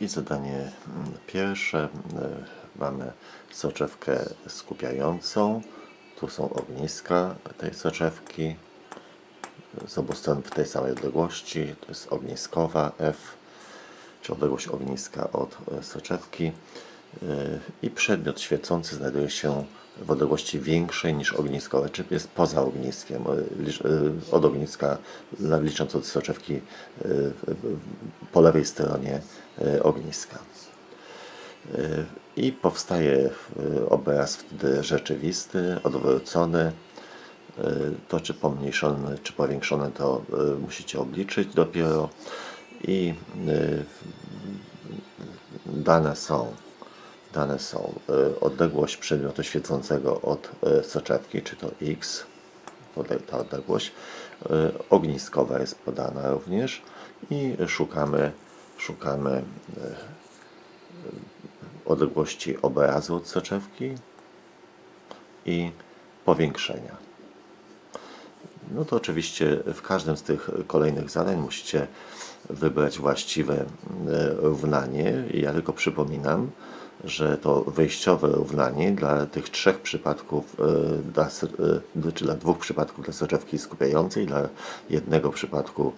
I zadanie pierwsze. Mamy soczewkę skupiającą. Tu są ogniska tej soczewki. Z obu stron w tej samej odległości. To jest ogniskowa F, czy odległość ogniska od soczewki. I przedmiot świecący znajduje się w odległości większej niż ogniskowe, czyli jest poza ogniskiem, licz- y, od ogniska, licząc od soczewki y, po lewej stronie ogniska. I powstaje obraz wtedy rzeczywisty, odwrócony. To czy pomniejszony, czy powiększony, to musicie obliczyć dopiero. I dane są dane są y, odległość przedmiotu świecącego od y, soczewki, czy to x, ta odległość, y, ogniskowa jest podana również i szukamy, szukamy odległości obrazu od soczewki i powiększenia. No to oczywiście w każdym z tych kolejnych zadań musicie wybrać właściwe e, równanie. Ja tylko przypominam, że to wyjściowe równanie dla tych trzech przypadków, e, dla, e, czy dla dwóch przypadków dla soczewki skupiającej, dla jednego przypadku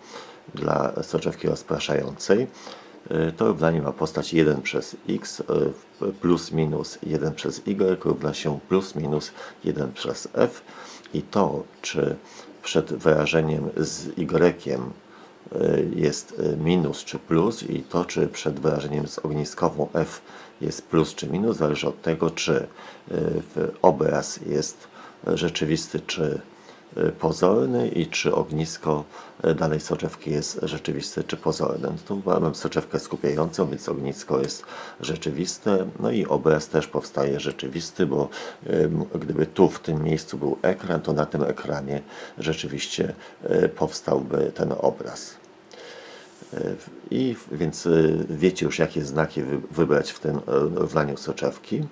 dla soczewki rozpraszającej. E, To równanie ma postać 1 przez x plus minus 1 przez y równa się plus minus 1 przez f i to, czy przed wyrażeniem z y, jest y, minus czy plus i to, czy przed wyrażeniem z ogniskową f jest plus czy minus, zależy od tego, czy y, obraz jest rzeczywisty czy y, pozorny i czy ognisko y, danej soczewki jest rzeczywiste czy pozorne. No Tu mamy soczewkę skupiającą, więc ognisko jest rzeczywiste, no i obraz też powstaje rzeczywisty, bo gdyby tu w tym miejscu był ekran, to na tym ekranie rzeczywiście y, powstałby ten obraz. I w- więc wiecie już, jakie znaki wy- wybrać w tym równaniu soczewki.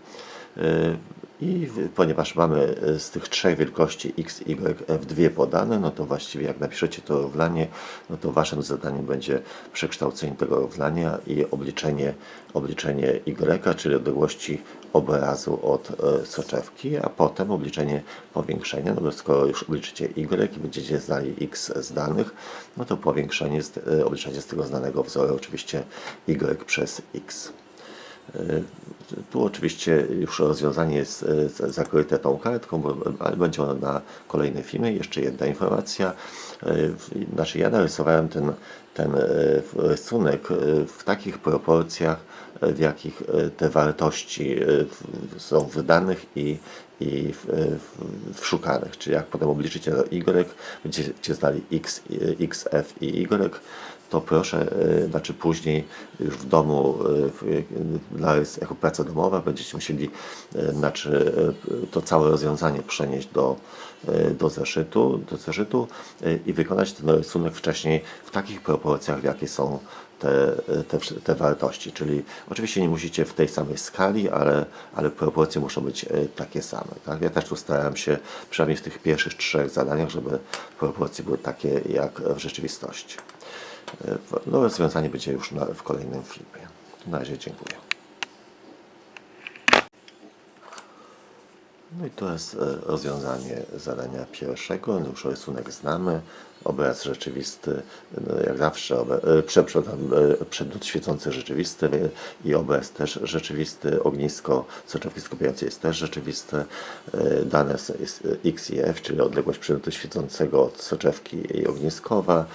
I ponieważ mamy y, z tych trzech wielkości x, y, f dwie podane, no to właściwie jak napiszecie to równanie, no to waszym zadaniem będzie przekształcenie tego równania i obliczenie, obliczenie y, czyli odległości obrazu od e, soczewki, a potem obliczenie powiększenia. No bo skoro już obliczycie y i będziecie znali x z danych, no to powiększenie, e, obliczenie z tego znanego wzoru oczywiście y przez x. E, Tu oczywiście już rozwiązanie jest e, zakryte tą kartką, bo, ale będzie ono na kolejnym filmie. Jeszcze jedna informacja. E, Znaczy ja narysowałem ten, ten e, rysunek e, w takich proporcjach, e, w jakich e, te wartości e, są w danych i, i w, w, w szukanych. Czyli jak potem obliczycie y, będziecie znali x, y, x, f i y, to proszę, e, znaczy później już w domu, e, na, jako praca domowa będziecie musieli e, znaczy, to całe rozwiązanie przenieść do, do zeszytu, do zeszytu i wykonać ten rysunek wcześniej w takich proporcjach, w jakie są te, te, te wartości. Czyli oczywiście nie musicie w tej samej skali, ale, ale proporcje muszą być takie same. Tak? Ja też tu starałem się, przynajmniej w tych pierwszych trzech zadaniach, żeby proporcje były takie jak w rzeczywistości. No, rozwiązanie będzie już na, w kolejnym filmie. Na razie dziękuję. No i to jest e, rozwiązanie zadania pierwszego. Już rysunek znamy. Obraz rzeczywisty, no jak zawsze, e, prze- przepraszam, e, przedmiot świecący rzeczywisty i obraz też rzeczywisty. Ognisko soczewki skupiającej jest też rzeczywiste. E, Dane x i f, czyli odległość przedmiotu świecącego od soczewki i ogniskowa.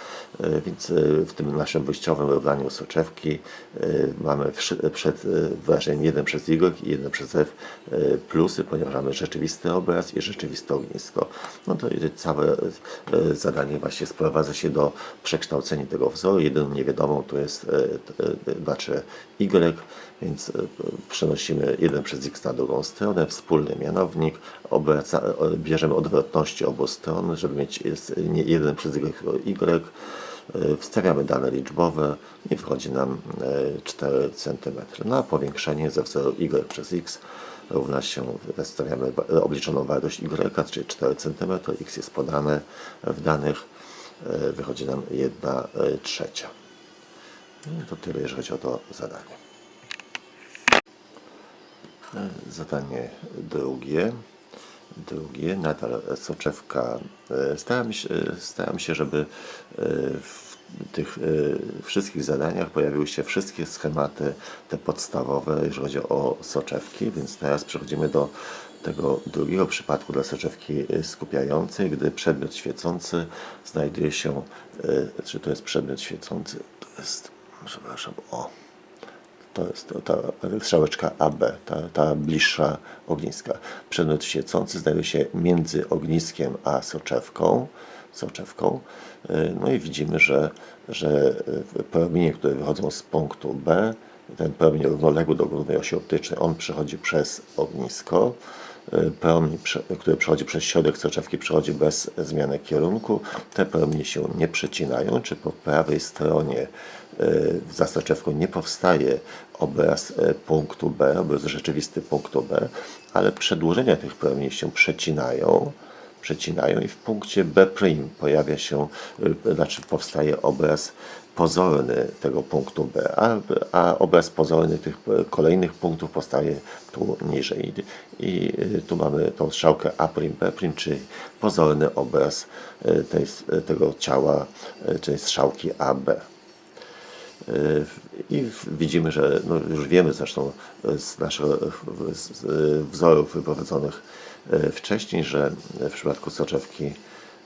Więc w tym naszym wyjściowym równaniu soczewki mamy przed wyrażeniem 1 przez y i 1 przez f plusy, ponieważ mamy rzeczywisty obraz i rzeczywiste ognisko. No to całe zadanie właśnie sprowadza się do przekształcenia tego wzoru. Jedyną niewiadomą to jest e, t- e, znaczy y, więc e, przenosimy 1 przez x na drugą stronę, wspólny mianownik, obraca, e, bierzemy odwrotności obu stron, żeby mieć 1 przez y, y E, Wstawiamy dane liczbowe i wychodzi nam e, 4 cm. No a powiększenie ze wzoru y przez x równa się, stawiamy obliczoną wartość y, czyli 4 cm, x jest podane w danych, e, wychodzi nam 1 trzecia. No to tyle, jeżeli chodzi o to zadanie. E, Zadanie drugie. Drugie, nadal soczewka. E, Starałem się, starałem się żeby e, w tych e, wszystkich zadaniach pojawiły się wszystkie schematy, te podstawowe, jeżeli chodzi o soczewki, więc teraz przechodzimy do tego drugiego przypadku dla soczewki e, skupiającej, gdy przedmiot świecący znajduje się, e, czy to jest przedmiot świecący, to jest, przepraszam, o, to jest ta strzałeczka AB, ta, ta bliższa ogniska. Przedmiot świecący znajduje się między ogniskiem a soczewką. soczewką. Y, No i widzimy, że, że y, promienie, które wychodzą z punktu B, ten promień równoległy do głównej osi optycznej, on przechodzi przez ognisko. Y, Promień, który przechodzi przez środek soczewki, przechodzi bez zmiany kierunku. Te promienie się nie przecinają, czy po prawej stronie za soczewką nie powstaje obraz punktu B, obraz rzeczywisty punktu B, ale przedłużenia tych promieni się przecinają przecinają i w punkcie B' pojawia się, y, znaczy powstaje obraz pozorny tego punktu B, a, a obraz pozorny tych kolejnych punktów powstaje tu niżej. I, y, tu mamy tą strzałkę A', B', czyli pozorny obraz y, tej, tego ciała, czyli strzałki AB. I widzimy, że no już wiemy zresztą z naszych wzorów wyprowadzonych wcześniej, że w przypadku soczewki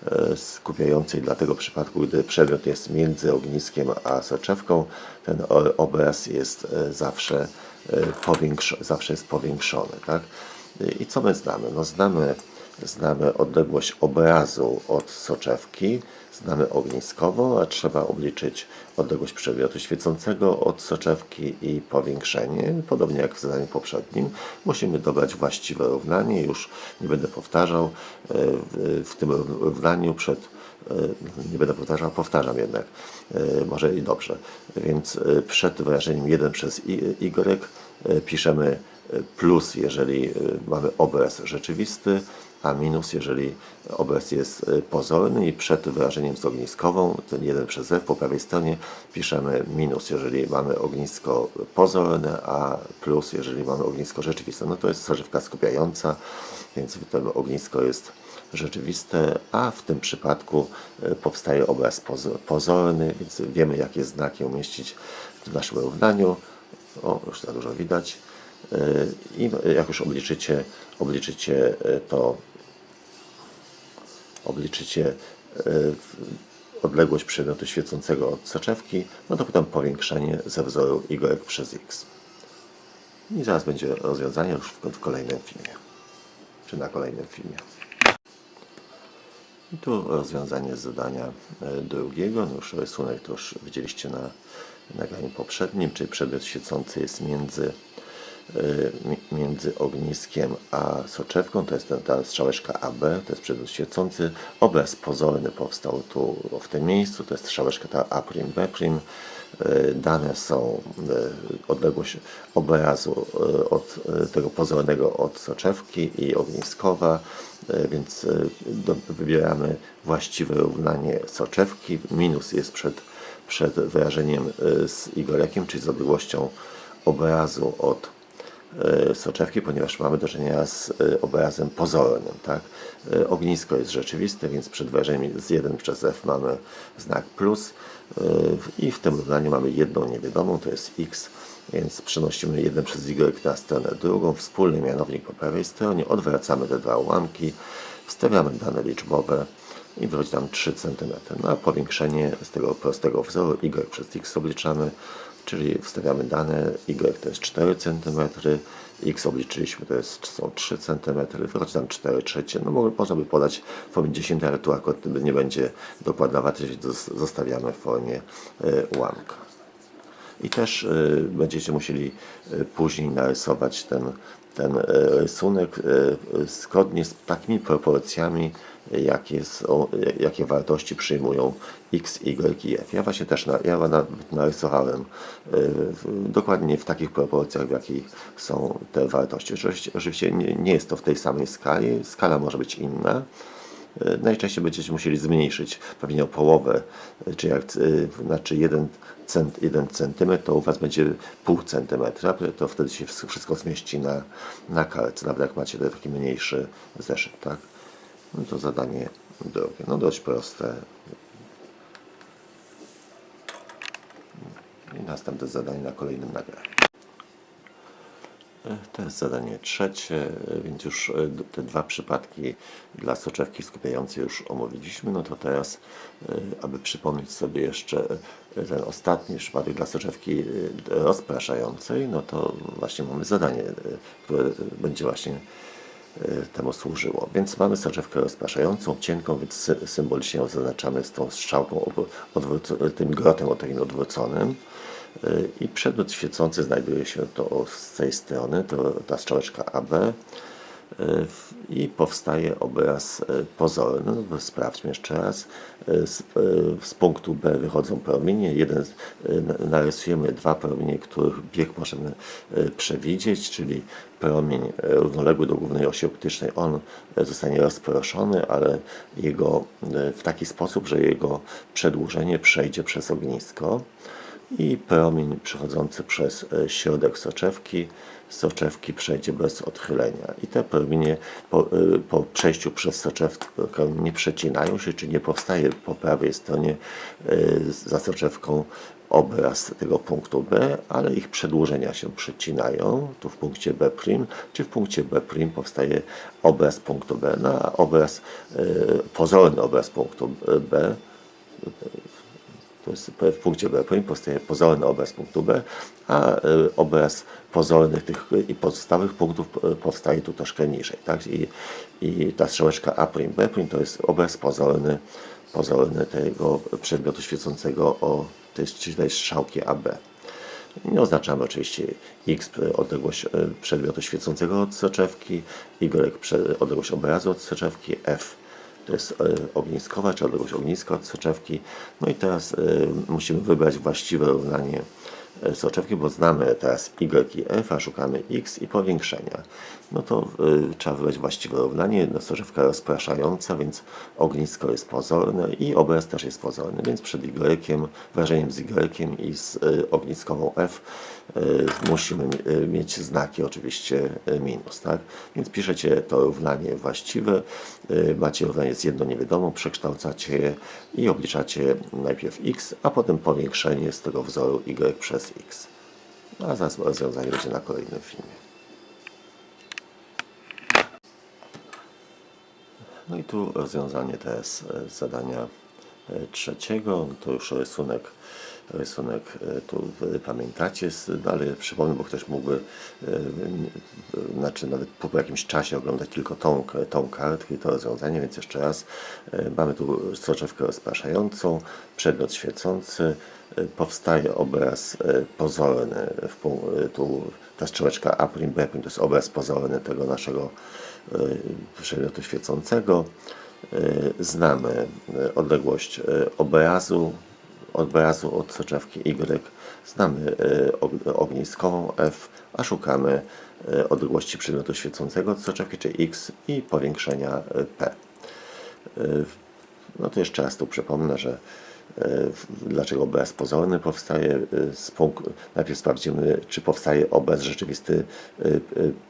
e, skupiającej dla tego przypadku, gdy przedmiot jest między ogniskiem a soczewką, ten obraz jest e, zawsze, e, powiększ, zawsze jest powiększony. Tak? I co my znamy? No znamy, znamy odległość obrazu od soczewki, znamy ogniskową, a trzeba obliczyć odległość przedmiotu świecącego od soczewki i powiększenie. Podobnie jak w zadaniu poprzednim, musimy dobrać właściwe równanie. Już nie będę powtarzał e, w, tym równaniu przed e, nie będę powtarzał, powtarzam jednak, e, może i dobrze. Więc przed wyrażeniem 1 przez y e, piszemy plus, jeżeli mamy obraz rzeczywisty, a minus, jeżeli obraz jest e, pozorny i przed wyrażeniem z ogniskową, ten 1 przez f po prawej stronie piszemy minus, jeżeli mamy ognisko pozorne, a plus, jeżeli mamy ognisko rzeczywiste. No to jest soczewka skupiająca, więc to ognisko jest rzeczywiste, a w tym przypadku e, powstaje obraz pozo- pozorny, więc wiemy jakie znaki umieścić w naszym równaniu. O, już za dużo widać. E, I jak już obliczycie, obliczycie to obliczycie e, odległość przedmiotu świecącego od soczewki, no to potem powiększenie ze wzoru y przez x. I zaraz będzie rozwiązanie już w, kolejnym filmie, czy na kolejnym filmie. I tu rozwiązanie z zadania e, drugiego. No już rysunek to już widzieliście na nagraniu poprzednim, czyli przedmiot świecący jest między, mi- między ogniskiem a soczewką. To jest ta strzałeczka AB, to jest przedmiot świecący. Obraz pozorny powstał tu w tym miejscu, to jest strzałeczka ta A', B'. E, Dane są e, odległość obrazu od tego pozornego od soczewki i ogniskowa, więc wybieramy właściwe równanie soczewki. Minus jest przed, przed wyrażeniem z Y, czyli z odległością obrazu od soczewki, ponieważ mamy do czynienia z e, obrazem pozornym. Tak? E, Ognisko jest rzeczywiste, więc przed wyrażeniem z 1 przez f mamy znak plus e, i w tym równaniu mamy jedną niewiadomą, to jest x, więc przenosimy 1 przez y na stronę drugą, wspólny mianownik po prawej stronie, odwracamy te dwa ułamki, wstawiamy dane liczbowe i wychodzi nam 3 cm. No a powiększenie z tego prostego wzoru y przez x obliczamy, czyli wstawiamy dane y to jest 4 cm, x obliczyliśmy to jest, są 3 cm, wychodzi nam 4 trzecie. No mo- można by podać w formie 10, ale tu akurat nie będzie dokładna wartość, zostawiamy w formie y, ułamka. I też y, będziecie musieli y, później narysować ten, ten rysunek zgodnie z takimi proporcjami, jakie, są, jakie wartości przyjmują x, y i f. Ja właśnie też na, ja narysowałem y, w, dokładnie w takich proporcjach, w jakich są te wartości. Oczywiście, nie, nie jest to w tej samej skali, skala może być inna, E, Najczęściej będziecie musieli zmniejszyć pewnie o połowę, e, czy jak znaczy 1, cent, 1 cm, to u Was będzie pół centymetra, to wtedy się wszystko zmieści na, na kartce, nawet jak macie taki mniejszy zeszyt, tak? No to zadanie drugie, no dość proste. I następne zadanie na kolejnym nagraniu. To jest zadanie trzecie, więc już e, te dwa przypadki dla soczewki skupiającej już omówiliśmy. No to teraz, e, aby przypomnieć sobie jeszcze e, ten ostatni przypadek dla soczewki e, rozpraszającej, no to właśnie mamy zadanie, e, które będzie właśnie e, temu służyło. Więc mamy soczewkę rozpraszającą, cienką, więc sy- symbolicznie ją zaznaczamy z tą strzałką, tym grotem o takim odwróconym. Y, I przedmiot świecący znajduje się to z tej strony, to ta strzałeczka AB y, i powstaje obraz y, pozorny. No, sprawdźmy jeszcze raz. Y, Z, y, z punktu B wychodzą promienie. Jeden, y, narysujemy dwa promienie, których bieg możemy y, przewidzieć, czyli promień y, równoległy do głównej osi optycznej. On y, zostanie rozproszony, ale jego y, w taki sposób, że jego przedłużenie przejdzie przez ognisko i promień przechodzący przez środek soczewki, soczewki przejdzie bez odchylenia. I te promienie po, e, po przejściu przez soczewkę nie przecinają się, czy nie powstaje po prawej stronie e, za soczewką obraz tego punktu B, ale ich przedłużenia się przecinają, tu w punkcie B', czy w punkcie B' powstaje obraz punktu B, no a obraz, e, pozorny obraz punktu B, w punkcie B powstaje pozorny obraz punktu B, a y, obraz pozornych tych i pozostałych punktów y, powstaje tu troszkę niżej. Tak? I, I ta strzałeczka A', B' to jest obraz pozorny, pozorny tego przedmiotu świecącego o tej, tej strzałki AB. I oznaczamy oczywiście x odległość przedmiotu świecącego od soczewki, y odległość obrazu od soczewki, f to jest e, ogniskowa, czy odległość ogniska od soczewki. No i teraz e, musimy wybrać właściwe równanie e, soczewki, bo znamy teraz y i f, a szukamy x i powiększenia. No to y, trzeba wybrać właściwe równanie. No, soczewka rozpraszająca, więc ognisko jest pozorne i obraz też jest pozorny, więc przed y, wrażeniem z y i z y, ogniskową f y, musimy y, mieć znaki oczywiście y, minus, tak? Więc piszecie to równanie właściwe, y, macie równanie z jedną niewiadomą, przekształcacie je i obliczacie najpierw x, a potem powiększenie z tego wzoru y przez x. A zaraz rozwiązanie będzie na kolejnym filmie. No i tu rozwiązanie teraz e, zadania e, trzeciego. To już rysunek, rysunek e, tu pamiętacie, no ale przypomnę, bo ktoś mógłby, znaczy nawet po jakimś czasie oglądać tylko tą, tą kartkę i to rozwiązanie, więc jeszcze raz. Mamy tu soczewkę rozpraszającą, przedmiot świecący, powstaje obraz pozorny, w, tu ta strzałeczka A', B' to jest obraz pozorny tego naszego e, przedmiotu świecącego. E, Znamy e, odległość obrazu, obrazu od soczewki Y. Znamy og- ogniskową F, a szukamy odległości przedmiotu świecącego od soczewki, czyli X i powiększenia P. No to jeszcze raz tu przypomnę, że dlaczego obraz pozorny powstaje. e, Z punkt, najpierw sprawdzimy, czy powstaje obraz rzeczywisty e, e,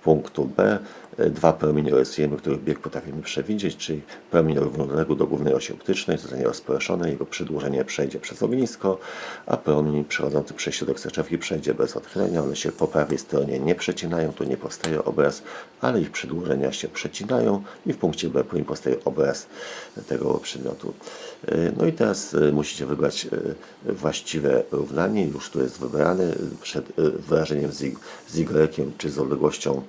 punktu B. E, Dwa promienie rysujemy, których bieg potrafimy przewidzieć, czyli promień równoległy do głównej osi optycznej zostanie rozproszony, jego przedłużenie przejdzie przez ognisko, a promień przechodzący przez środek soczewki przejdzie bez odchylenia. One się po prawej stronie nie przecinają, tu nie powstaje obraz, ale ich przedłużenia się przecinają i w punkcie B powstaje obraz tego przedmiotu. E, No i teraz e, musicie wybrać właściwe równanie, już tu jest wybrane przed wyrażeniem z z y czy z odległością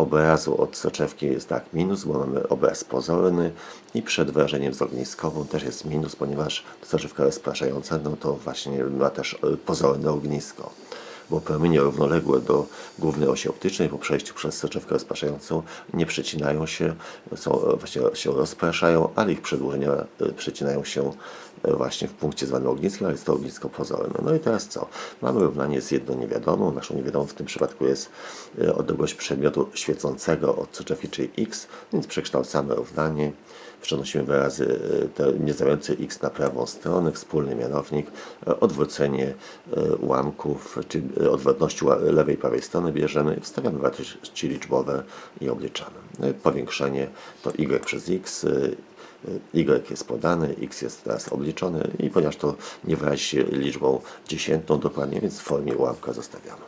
obrazu od soczewki jest tak minus, bo mamy obraz pozorny i przed wyrażeniem z ogniskową też jest minus, ponieważ soczewka rozpraszająca, no to właśnie ma też pozorne ognisko bo promienie równoległe do głównej osi optycznej po przejściu przez soczewkę rozpraszającą nie przecinają się, są, e, właśnie się rozpraszają, ale ich przedłużenia e, przecinają się e, właśnie w punkcie zwanym ogniskiem, ale jest to ognisko pozorne. No i teraz co? Mamy równanie z jedną niewiadomą. Naszą niewiadomą w tym przypadku jest odległość przedmiotu świecącego od soczewki, czyli x, więc przekształcamy równanie. Przenosimy wyrazy e, te nie zamiast x na prawą stronę, wspólny mianownik, e, odwrócenie e, ułamków, czyli odwrotności lewej i prawej strony bierzemy wstawiamy wartości liczbowe i obliczamy. Powiększenie to y przez x, y jest podany, x jest teraz obliczony i ponieważ to nie wyrazi się liczbą dziesiętną dokładnie, więc w formie ułamka zostawiamy.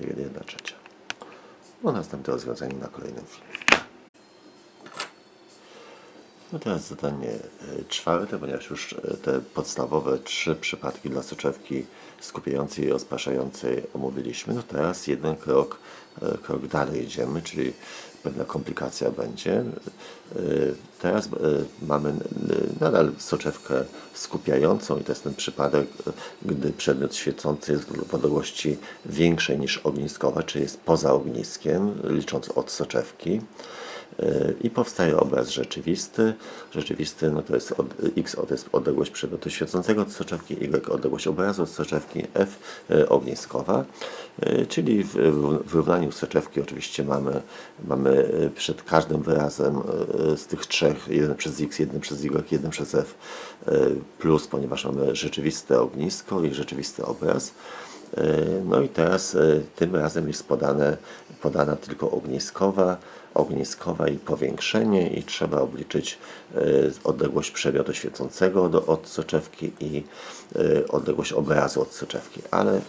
1 trzecia. No następne rozwiązanie na kolejnym filmie. No teraz zadanie e, czwarte, ponieważ już e, te podstawowe trzy przypadki dla soczewki skupiającej i rozpraszającej omówiliśmy. No teraz jeden krok, e, krok dalej idziemy, czyli pewna komplikacja będzie. Teraz mamy nadal soczewkę skupiającą i to jest ten przypadek, gdy przedmiot świecący jest w odległości większej niż ogniskowa, czyli jest poza ogniskiem, licząc od soczewki. E, I powstaje obraz rzeczywisty. Rzeczywisty no to jest od, x to jest odległość przedmiotu świecącego od soczewki, y odległość obrazu od soczewki, f e, ogniskowa. E, Czyli w, wyrównaniu soczewki oczywiście mamy, mamy przed każdym wyrazem z tych trzech, jeden przez x, jeden przez y, jeden przez f plus, ponieważ mamy rzeczywiste ognisko i rzeczywisty obraz. E, No i teraz e, tym razem jest podane, podana tylko ogniskowa, ogniskowa i powiększenie i trzeba obliczyć e, odległość przedmiotu świecącego do, od soczewki i odległość obrazu od soczewki. Ale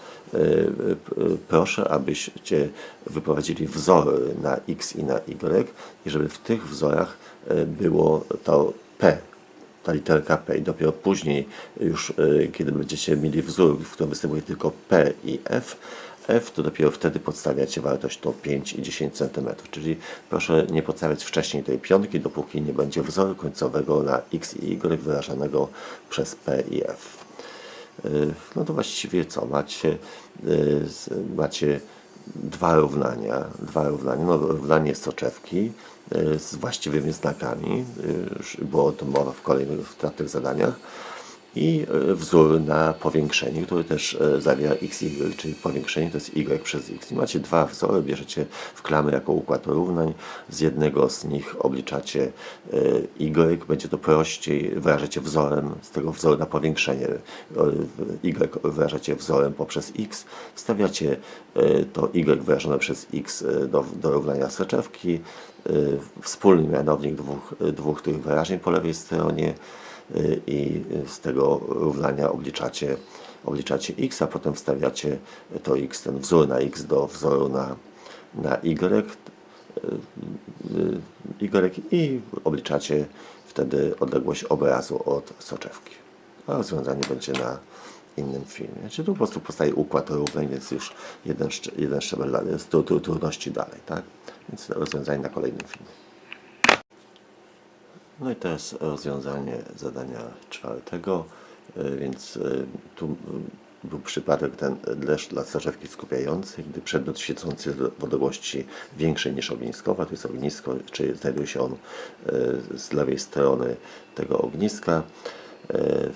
proszę, abyście wyprowadzili wzory na x i na y i żeby w tych wzorach było to p ta literka P i dopiero później już y, kiedy będziecie mieli wzór, w którym występuje tylko P i F, F to dopiero wtedy podstawiacie wartość to 5 i 10 cm. Czyli proszę nie podstawiać wcześniej tej piątki, dopóki nie będzie wzoru końcowego na X i Y wyrażanego przez P i F. Y, No to właściwie co? Macie, z- macie dwa równania, dwa równania, no równanie soczewki z właściwymi znakami, już było o tym mowa w kolejnych w zadaniach i y, wzór na powiększenie, który też zawiera x, y, czyli powiększenie to jest y przez x. I macie dwa wzory, bierzecie w klamy jako układ równań, z jednego z nich obliczacie y, będzie to prościej, wyrażacie wzorem, z tego wzoru na powiększenie y, wyrażacie wzorem poprzez x, wstawiacie to y wyrażone przez x do, do równania soczewki, wspólny mianownik dwóch, y, dwóch tych wyrażeń po lewej stronie, y, i z tego równania obliczacie, obliczacie x, a potem wstawiacie to x, ten wzór na x do wzoru na, na y, y, y i obliczacie wtedy odległość obrazu od soczewki. A rozwiązanie będzie na innym filmie. Czyli tu po prostu powstaje układ równań, więc już jeden, jeden szczebel trudności dalej, tak? Więc rozwiązanie na kolejnym filmie. No i teraz rozwiązanie zadania czwartego, y, więc y, tu był przypadek ten deszcz dla soczewki skupiającej, gdy przedmiot świecący w odległości większej niż ogniskowa, to jest ognisko, czyli znajduje się on z lewej strony tego ogniska. E,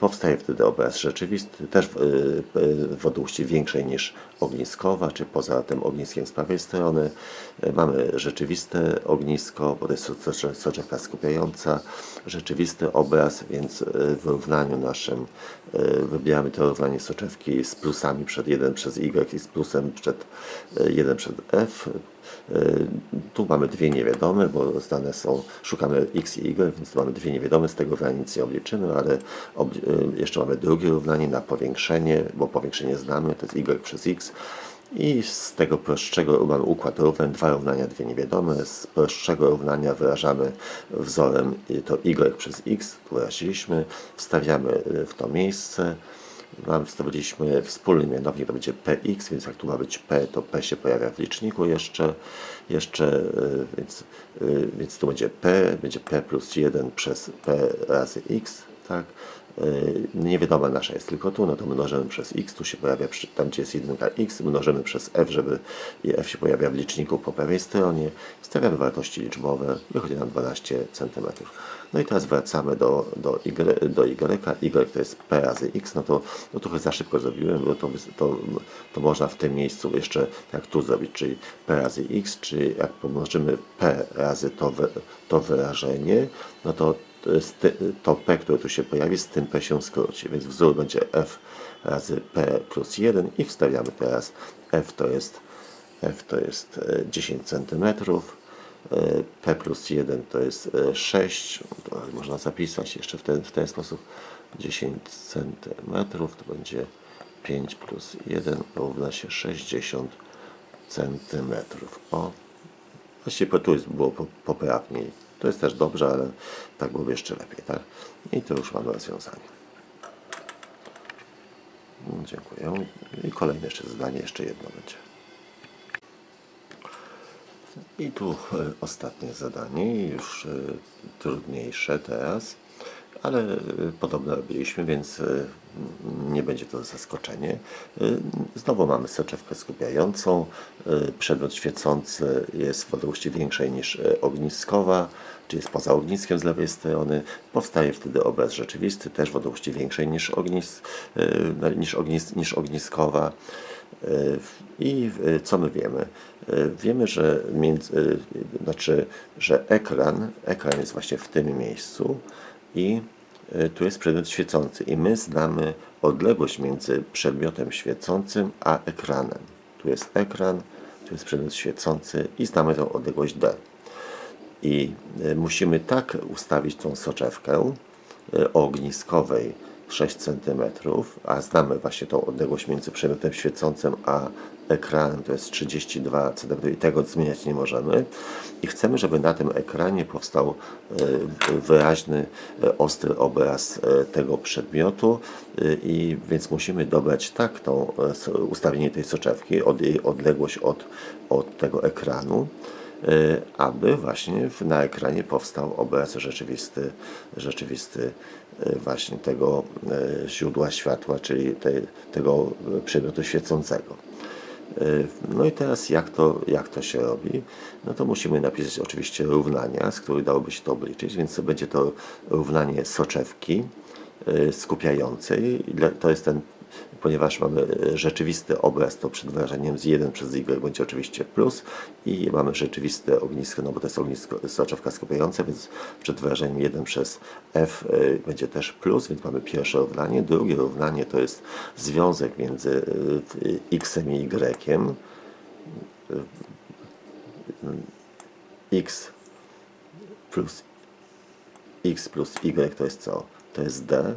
Powstaje wtedy obraz rzeczywisty, też w, e, odległości większej niż ogniskowa, czy poza tym ogniskiem z prawej strony. E, Mamy rzeczywiste ognisko, bo to jest socze- soczewka skupiająca, rzeczywisty obraz, więc w równaniu naszym wybieramy to równanie soczewki z plusami przed 1 przez y i z plusem przed e, 1 przed f. Y, Tu mamy dwie niewiadome, bo znane są, szukamy x i y, więc mamy dwie niewiadome, z tego równania nic nie obliczymy, ale y, jeszcze mamy drugie równanie na powiększenie, bo powiększenie znamy, to jest y przez x. I z tego prostszego mamy układ równań, dwa równania, dwie niewiadome. Z prostszego równania wyrażamy wzorem y, to y przez x, tu wyraziliśmy, wstawiamy w to miejsce. Mam, wstawiliśmy wspólny mianownik, to będzie px, więc jak tu ma być p, to p się pojawia w liczniku jeszcze, jeszcze y, więc, y, więc tu będzie p, będzie p plus 1 przez p razy x, tak? Y, niewiadoma nasza jest tylko tu, no to mnożymy przez x, tu się pojawia, tam gdzie jest jedynka x, mnożymy przez f, żeby f się pojawia w liczniku po prawej stronie, stawiamy wartości liczbowe, wychodzi nam 12 cm. No i teraz wracamy do, do, y, do y, y to jest p razy x, no to no trochę za szybko zrobiłem, bo to, to, to można w tym miejscu jeszcze jak tu zrobić, czyli p razy x, czyli jak pomnożymy p razy to, to wyrażenie, no to z ty, to p, które tu się pojawi, z tym p się skróci, więc wzór będzie f razy p plus 1 i wstawiamy teraz f to jest, f to jest e, 10 cm, p plus 1 to jest e, 6, to można zapisać jeszcze w ten, w ten sposób 10 cm to będzie 5 plus 1 równa się 60 cm. O, Właściwie tu jest, było po- poprawniej. To jest też dobrze, ale tak byłoby jeszcze lepiej, tak? I to już mamy rozwiązanie. Mm, Dziękuję. I kolejne jeszcze zadanie, jeszcze jedno będzie. I tu e, ostatnie zadanie, już e, trudniejsze teraz, ale e, podobne robiliśmy, więc e, nie będzie to zaskoczenie. E, Znowu mamy soczewkę skupiającą. Przedmiot świecący jest w odległości większej niż ogniskowa, czy jest poza ogniskiem z lewej strony. Powstaje wtedy obraz rzeczywisty, też w odległości większej niż, ognis, e, niż, ognis, niż ogniskowa. I co my wiemy? Wiemy, że, między, znaczy, że ekran, ekran jest właśnie w tym miejscu i e, tu jest przedmiot świecący i my znamy odległość między przedmiotem świecącym a ekranem. Tu jest ekran, tu jest przedmiot świecący i znamy tą odległość d. I e, musimy tak ustawić tą soczewkę e, o ogniskowej 6 cm, a znamy właśnie tą odległość między przedmiotem świecącym a ekranem, to jest 32 cm i tego zmieniać nie możemy. I chcemy, żeby na tym ekranie powstał e, wyraźny, e, ostry obraz e, tego przedmiotu i więc musimy dobrać tak tą ustawienie tej soczewki, od jej odległość od, od tego ekranu, aby właśnie na ekranie powstał obraz rzeczywisty, rzeczywisty właśnie tego e, źródła światła, czyli tej, tego e, przedmiotu świecącego. E, No i teraz jak to, jak to się robi? No to musimy napisać oczywiście równania, z których dałoby się to obliczyć, więc będzie to równanie soczewki e, skupiającej. To jest ten, ponieważ mamy e, rzeczywisty obraz, to przed wyrażeniem z 1 przez y będzie oczywiście plus i mamy rzeczywiste ognisko, no bo to jest ognisko, soczewka skupiająca, więc przed wyrażeniem 1 przez f e, będzie też plus, więc mamy pierwsze równanie. Drugie równanie to jest związek między e, x i y. x plus x plus y to jest co? To jest d.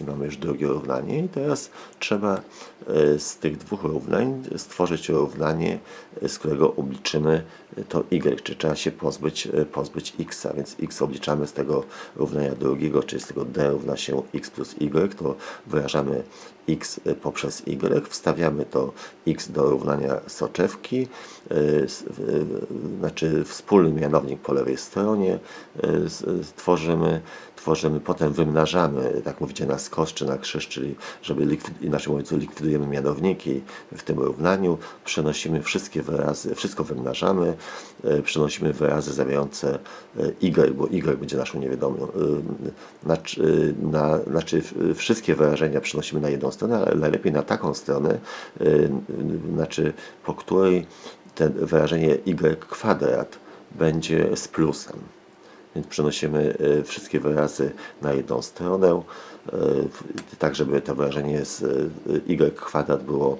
I mamy już drugie równanie. I teraz trzeba e, z tych dwóch równań stworzyć równanie, e, z którego obliczymy e, to y, czy trzeba się pozbyć, pozbyć x, więc x obliczamy z tego równania drugiego, czyli z tego d równa się x plus y, to wyrażamy x poprzez y, wstawiamy to x do równania soczewki, znaczy wspólny mianownik po lewej stronie, e, tworzymy, tworzymy, potem wymnażamy, tak mówicie, na skos czy na krzyż, czyli żeby inaczej mówiąc, likwidujemy mianowniki w tym równaniu, przenosimy wszystkie wyrazy, wszystko wymnażamy, e, przenosimy wyrazy zawierające e, y, bo y będzie naszą niewiadomą. e, Znaczy, na, znaczy wszystkie wyrażenia przenosimy na jedną stronę, ale najlepiej na taką stronę, e, znaczy po której to wyrażenie y kwadrat będzie z plusem. Więc przenosimy e, wszystkie wyrazy na jedną stronę, w- tak żeby to wyrażenie z e, y kwadrat było,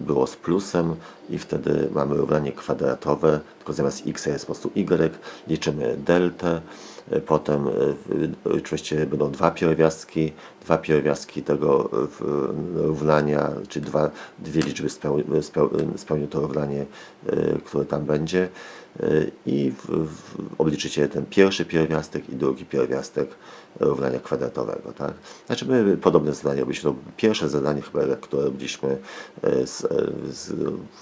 było z plusem i wtedy mamy równanie kwadratowe, tylko zamiast x jest po prostu y, liczymy deltę, potem e, w- oczywiście będą dwa pierwiastki, dwa pierwiastki tego e, równania, czyli dwa, dwie liczby speł- speł- spełnią to równanie, e, które tam będzie i w, w, obliczycie ten pierwszy pierwiastek i drugi pierwiastek równania kwadratowego. Tak? Znaczy my podobne zadanie robiliśmy. To pierwsze zadanie chyba, które robiliśmy e, z, z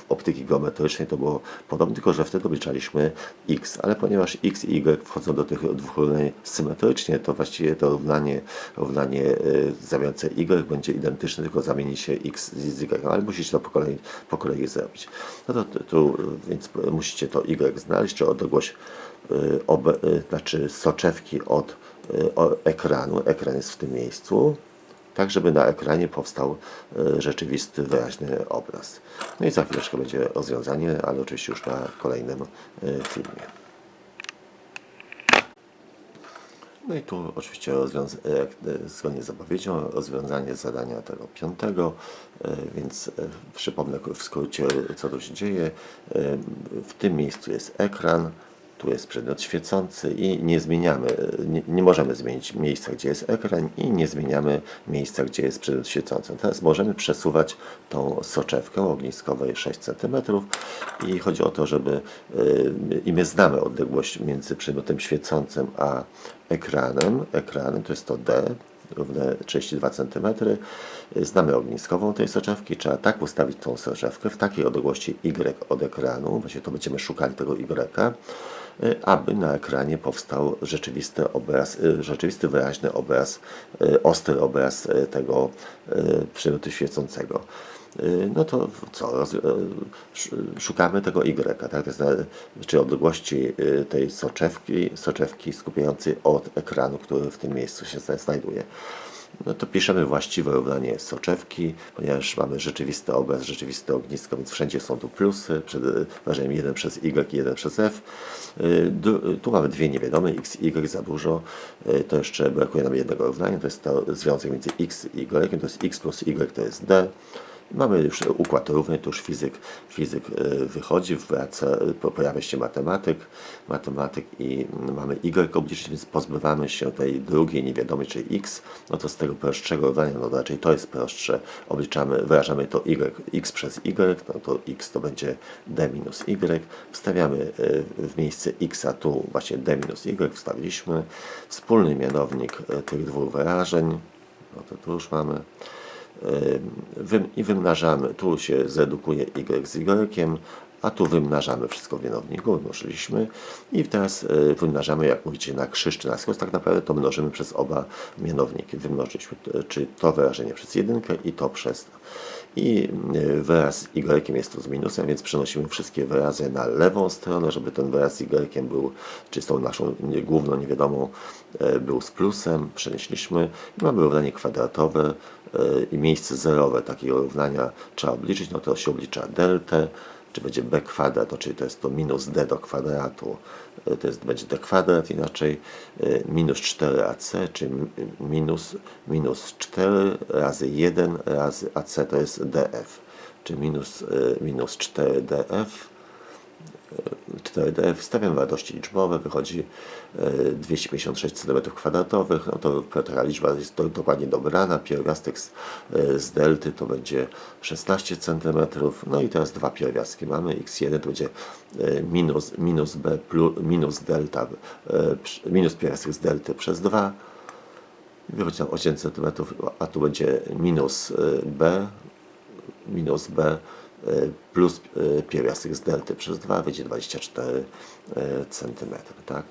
optyki geometrycznej, to było podobne, tylko że wtedy obliczaliśmy x, ale ponieważ x i y wchodzą do tych dwóch równań symetrycznie, to właściwie to równanie, równanie e, zawierające y będzie identyczne, tylko zamieni się x z y, ale musicie to po kolei, po kolei zrobić. No to tu, więc musicie to y znaleźć, czy odległość ob, znaczy soczewki od ekranu. Ekran jest w tym miejscu, tak żeby na ekranie powstał rzeczywisty, wyraźny obraz. No i za chwileczkę będzie rozwiązanie, ale oczywiście już na kolejnym filmie. No i tu oczywiście rozwiąz- e, zgodnie z zapowiedzią rozwiązanie zadania tego piątego, e, więc e, przypomnę w skrócie co tu się dzieje. W tym miejscu jest ekran, tu jest przedmiot świecący i nie zmieniamy, nie, nie, możemy zmienić miejsca, gdzie jest ekran i nie zmieniamy miejsca, gdzie jest przedmiot świecący. Teraz możemy przesuwać tą soczewkę ogniskowej 6 cm i chodzi o to, żeby i my znamy odległość między przedmiotem świecącym a ekranem. Ekranem to jest to D, równe 32 cm. Znamy ogniskową tej soczewki. Trzeba tak ustawić tą soczewkę w takiej odległości Y od ekranu, właśnie to będziemy szukali tego Y, aby na ekranie powstał rzeczywisty obraz, rzeczywisty wyraźny obraz, ostry obraz tego przedmiotu świecącego. No to co? Szukamy tego Y, tak? Czy odległości tej soczewki, soczewki skupiającej od ekranu, który w tym miejscu się znajduje. No to piszemy właściwe równanie soczewki, ponieważ mamy rzeczywisty obraz, rzeczywiste ognisko, więc wszędzie są tu plusy, przed wyrażeniem 1 przez y i 1 przez f. Tu mamy dwie niewiadome, x y za dużo, to jeszcze brakuje nam jednego równania, to jest to związek między x i y, to jest x plus y to jest d. Mamy już układ równy, tu już fizyk, fizyk wychodzi, wraca, pojawia się matematyk, matematyk i mamy y obliczyć, więc pozbywamy się tej drugiej niewiadomej, czyli x, no to z tego prostszego równania, no raczej to jest prostsze, obliczamy, wyrażamy to y, x przez y, no to x to będzie d minus y, wstawiamy w miejsce x, a tu właśnie d minus y wstawiliśmy, wspólny mianownik tych dwóch wyrażeń, no to tu już mamy, i wymnażamy, tu się zredukuje y z y, a tu wymnażamy wszystko w mianowniku, mnożyliśmy i teraz wymnażamy, jak mówicie, na krzyż czy na skos, tak naprawdę to mnożymy przez oba mianowniki. Wymnożyliśmy, czy to wyrażenie przez jedynkę i to przez i wyraz y jest tu z minusem, więc przenosimy wszystkie wyrazy na lewą stronę, żeby ten wyraz y był, czy z tą naszą główną niewiadomą był z plusem, przenieśliśmy i mamy równanie kwadratowe i miejsce zerowe takiego równania trzeba obliczyć, no to się oblicza deltę, czy będzie b kwadrat, czyli to jest to minus d do kwadratu, to jest, będzie d kwadrat, inaczej minus 4ac, czyli minus, minus 4 razy 1 razy ac to jest df, czy minus, minus 4df 4D, wstawiam wartości liczbowe, wychodzi 256 cm2, no to taka liczba jest dokładnie dobrana, pierwiastek z, z delty to będzie 16 cm, no i teraz dwa pierwiastki mamy, x1 to będzie minus, minus b plus, minus delta, minus pierwiastek z delty przez 2, wychodzi nam 8 cm, a tu będzie minus b, minus b plus pierwiastek z delty przez 2 wyjdzie 24 cm. Tak?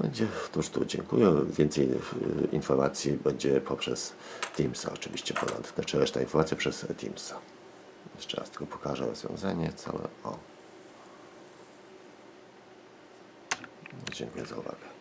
Będzie, tuż tu dziękuję. Więcej informacji będzie poprzez Teamsa, oczywiście ponad, znaczy reszta informacji przez Teamsa. Jeszcze raz tylko pokażę rozwiązanie całe. O. Dziękuję za uwagę.